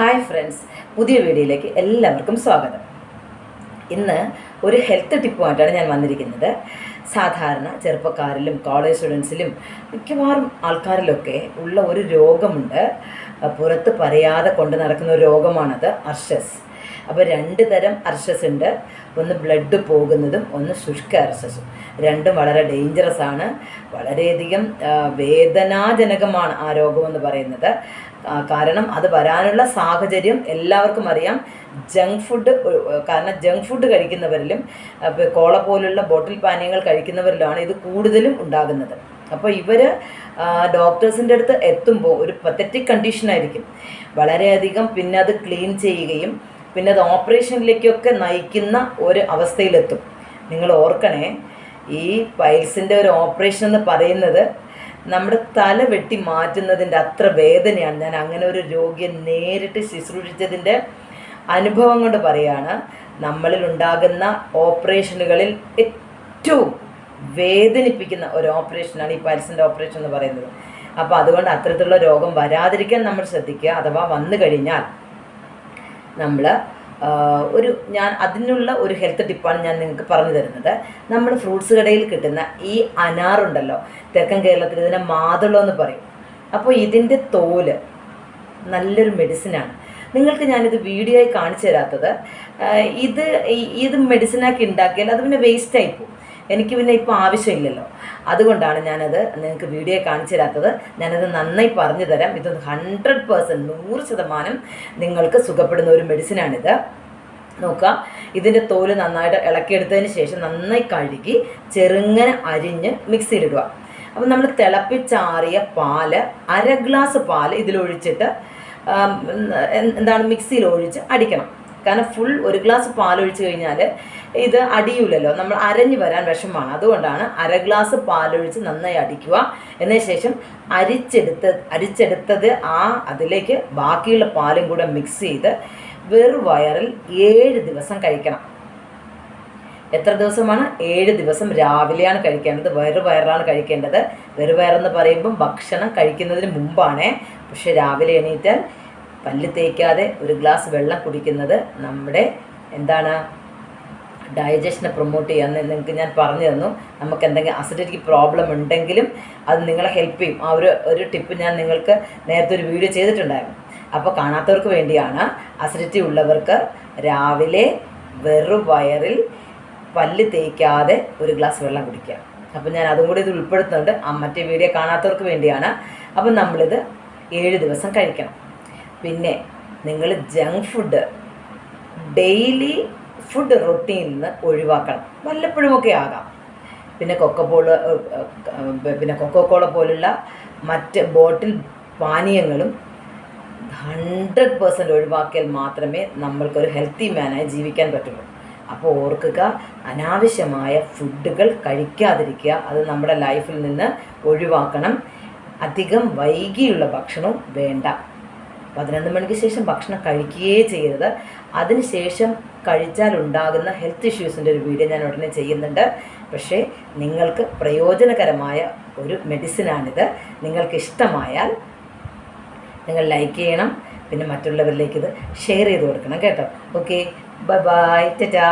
Hi friends പുതിയ വീഡിയോയിലേക്ക് എല്ലാവർക്കും സ്വാഗതം. ഇന്ന് ഒരു ഹെൽത്ത് ടിപ്പുമായിട്ടാണ് ഞാൻ വന്നിരിക്കുന്നത്. സാധാരണ ചെറുപ്പക്കാരിലും കോളേജ് സ്റ്റുഡൻസിലും മിക്കവാറും ആൾക്കാരിലൊക്കെ ഉള്ള ഒരു രോഗമുണ്ട്. പുറത്ത് പറയാതെ കൊണ്ട് നടക്കുന്ന ഒരു രോഗമാണത് അർഷസ് അപ്പോൾ രണ്ട് തരം അർഷസ് ഉണ്ട്. ഒന്ന് ബ്ലഡ് പോകുന്നതും ഒന്ന് ശുഷ്ക അർഷസും രണ്ടും വളരെ ഡേഞ്ചറസ് ആണ്. വളരെയധികം വേദനാജനകമാണ് ആ രോഗമെന്ന് പറയുന്നത്. ആ, കാരണം അത് വരാനുള്ള സാഹചര്യം എല്ലാവർക്കും അറിയാം. ജങ്ക് ഫുഡ് കാരണം ജങ്ക് ഫുഡ് കഴിക്കുന്നവരിലും കോള പോലുള്ള ബോട്ടിൽ പാനീയങ്ങൾ കഴിക്കുന്നവരിലാണ് ഇത് കൂടുതലും ഉണ്ടാകുന്നത്. അപ്പോൾ ഇവർ ഡോക്ടേഴ്സിന്റെ അടുത്ത് എത്തുമ്പോൾ ഒരു പത്തറ്റിക് കണ്ടീഷനായിരിക്കും വളരെയധികം പിന്നെ അത് ക്ലീൻ ചെയ്യുകയും പിന്നെ അത് ഓപ്പറേഷനിലേക്കൊക്കെ നയിക്കുന്ന ഒരു അവസ്ഥയിലെത്തും. നിങ്ങൾ ഓർക്കണേ ഈ പൈൽസിന്റെ ഒരു ഓപ്പറേഷൻ എന്ന് പറയുന്നത് നമ്മുടെ തല വെട്ടി മാറ്റുന്നതിന്റെ അത്ര വേദനയാണ്. ഞാൻ അങ്ങനെ ഒരു രോഗിയെ നേരിട്ട് ശുശ്രൂഷിച്ചതിന്റെ അനുഭവം കൊണ്ട് പറയുകയാണ് നമ്മളിൽ ഉണ്ടാകുന്ന ഓപ്പറേഷനുകളിൽ ഏറ്റവും വേദനിപ്പിക്കുന്ന ഒരു ഓപ്പറേഷനാണ് ഈ പൈൽസിന്റെ ഓപ്പറേഷൻ എന്ന് പറയുന്നത്. അപ്പോൾ അതുകൊണ്ട് അത്തരത്തിലുള്ള രോഗം വരാതിരിക്കാൻ നമ്മൾ ശ്രദ്ധിക്കുക. അഥവാ വന്നു കഴിഞ്ഞാൽ നമ്മൾ ഒരു ഞാൻ അതിനുള്ള ഒരു ഹെൽത്ത് ടിപ്പാണ് ഞാൻ നിങ്ങൾക്ക് പറഞ്ഞു തരുന്നത്. നമ്മൾ ഫ്രൂട്ട്സ് കടയിൽ കിട്ടുന്ന ഈ അനാറുണ്ടല്ലോ തെക്കൻ കേരളത്തിൽ ഇതിനെ മാതളം എന്ന് പറയും. അപ്പോൾ ഇതിന്റെ തോൽ നല്ലൊരു മെഡിസിനാണ് നിങ്ങൾക്ക് ഞാനിത് വീഡിയോ ആയി കാണിച്ചു തരാത്തത് ഇത് ഇത് മെഡിസിനാക്കി ഉണ്ടാക്കിയാൽ അത് പിന്നെ വേസ്റ്റ് ആയി പോകും. എനിക്ക് പിന്നെ ഇപ്പോൾ ആവശ്യമില്ലല്ലോ. അതുകൊണ്ടാണ് ഞാനത് നിങ്ങൾക്ക് വീഡിയോ കാണിച്ചു തരാത്തത്. ഞാനത് നന്നായി പറഞ്ഞു തരാം. ഇത് ഹൺഡ്രഡ് പേഴ്സന്റ് നൂറ് ശതമാനം നിങ്ങൾക്ക് സുഖപ്പെടുന്ന ഒരു മെഡിസിനാണിത് നോക്കുക. ഇതിന്റെ തോൽ നന്നായിട്ട് ഇളക്കിയെടുത്തതിന് ശേഷം നന്നായി കഴുകി ചെറുങ്ങനെ അരിഞ്ഞ് മിക്സിയിലിടുക അപ്പം നമ്മൾ തിളപ്പിച്ചാറിയ പാൽ അര ഗ്ലാസ് പാൽ ഇതിലൊഴിച്ചിട്ട് എന്താണ് മിക്സിയിൽ ഒഴിച്ച് അടിക്കണം. കാരണം ഫുൾ ഒരു ഗ്ലാസ് പാൽ ഒഴിച്ച് കഴിഞ്ഞാൽ ഇത് അടിയൂലല്ലോ. നമ്മൾ അരഞ്ഞു വരാൻ വിഷമമാണ് അതുകൊണ്ടാണ് അര ഗ്ലാസ് പാലൊഴിച്ച് നന്നായി അടിക്കുക. എന്നതിന് ശേഷം അരിച്ചെടുത്ത് അരിച്ചെടുത്തത് ആ അതിലേക്ക് ബാക്കിയുള്ള പാലും കൂടെ മിക്സ് ചെയ്ത് വെറു വയറിൽ ഏഴ് ദിവസം കഴിക്കണം. എത്ര ദിവസമാണ്? ഏഴ് ദിവസം രാവിലെയാണ് കഴിക്കേണ്ടത്. വെറു വയറാണ് കഴിക്കേണ്ടത്. വെറു വയറെന്ന് പറയുമ്പം ഭക്ഷണം കഴിക്കുന്നതിന് മുമ്പാണ്. പക്ഷെ രാവിലെ എണീറ്റാൽ പല്ല് തേക്കാതെ ഒരു ഗ്ലാസ് വെള്ളം കുടിക്കുന്നത് നമ്മുടെ എന്താണ് ഡൈജഷനെ പ്രൊമോട്ട് ചെയ്യാമെന്ന് നിങ്ങൾക്ക് ഞാൻ പറഞ്ഞു തന്നു. നമുക്ക് എന്തെങ്കിലും അസിഡിറ്റി പ്രോബ്ലം ഉണ്ടെങ്കിലും അത് നിങ്ങളെ ഹെൽപ്പ് ചെയ്യും. ആ ഒരു ഒരു ടിപ്പ് ഞാൻ നിങ്ങൾക്ക് നേരത്തെ ഒരു വീഡിയോ ചെയ്തിട്ടുണ്ടായിരുന്നു. അപ്പോൾ കാണാത്തവർക്ക് വേണ്ടിയാണ് അസിഡിറ്റി ഉള്ളവർക്ക് രാവിലെ വെറു വയറിൽ പല്ല് തേക്കാതെ ഒരു ഗ്ലാസ് വെള്ളം കുടിക്കുക. അപ്പം ഞാൻ അതും കൂടി ഇത് ഉൾപ്പെടുത്തുന്നുണ്ട്. ആ മറ്റേ വീഡിയോ കാണാത്തവർക്ക് വേണ്ടിയാണ്. അപ്പം നമ്മളിത് ഏഴ് ദിവസം കഴിക്കണം. പിന്നെ നിങ്ങൾ ജങ്ക് ഫുഡ് ഡെയിലി ഫുഡ് റൊട്ടീനിൽ നിന്ന് ഒഴിവാക്കണം. വല്ലപ്പോഴുമൊക്കെ ആകാം. പിന്നെ കൊക്കപ്പോൾ പിന്നെ കൊക്കോക്കോള പോലുള്ള മറ്റ് ബോട്ടിൽ പാനീയങ്ങളും ഹൺഡ്രഡ് പേഴ്സന്റ് ഒഴിവാക്കിയാൽ മാത്രമേ നമ്മൾക്കൊരു ഹെൽത്തി മാനായി ജീവിക്കാൻ പറ്റുള്ളൂ. അപ്പോൾ ഓർക്കുക അനാവശ്യമായ ഫുഡുകൾ കഴിക്കാതിരിക്കുക അത് നമ്മുടെ ലൈഫിൽ നിന്ന് ഒഴിവാക്കണം. അധികം വൈകിയുള്ള ഭക്ഷണവും വേണ്ട. പതിനൊന്ന് മണിക്ക് ശേഷം ഭക്ഷണം കഴിക്കുകയേ ചെയ്യരുത്. അതിനുശേഷം കഴിച്ചാൽ ഉണ്ടാകുന്ന ഹെൽത്ത് ഇഷ്യൂസിന്റെ ഒരു വീഡിയോ ഞാൻ ഉടനെ ചെയ്യുന്നുണ്ട്. പക്ഷേ നിങ്ങൾക്ക് പ്രയോജനകരമായ ഒരു മെഡിസിനാണിത് നിങ്ങൾക്ക് ഇഷ്ടമായാൽ നിങ്ങൾ ലൈക്ക് ചെയ്യണം. പിന്നെ മറ്റുള്ളവരിലേക്ക് ഇത് ഷെയർ ചെയ്ത് കൊടുക്കണം കേട്ടോ. ഓക്കെ ബൈ ബൈ ടാ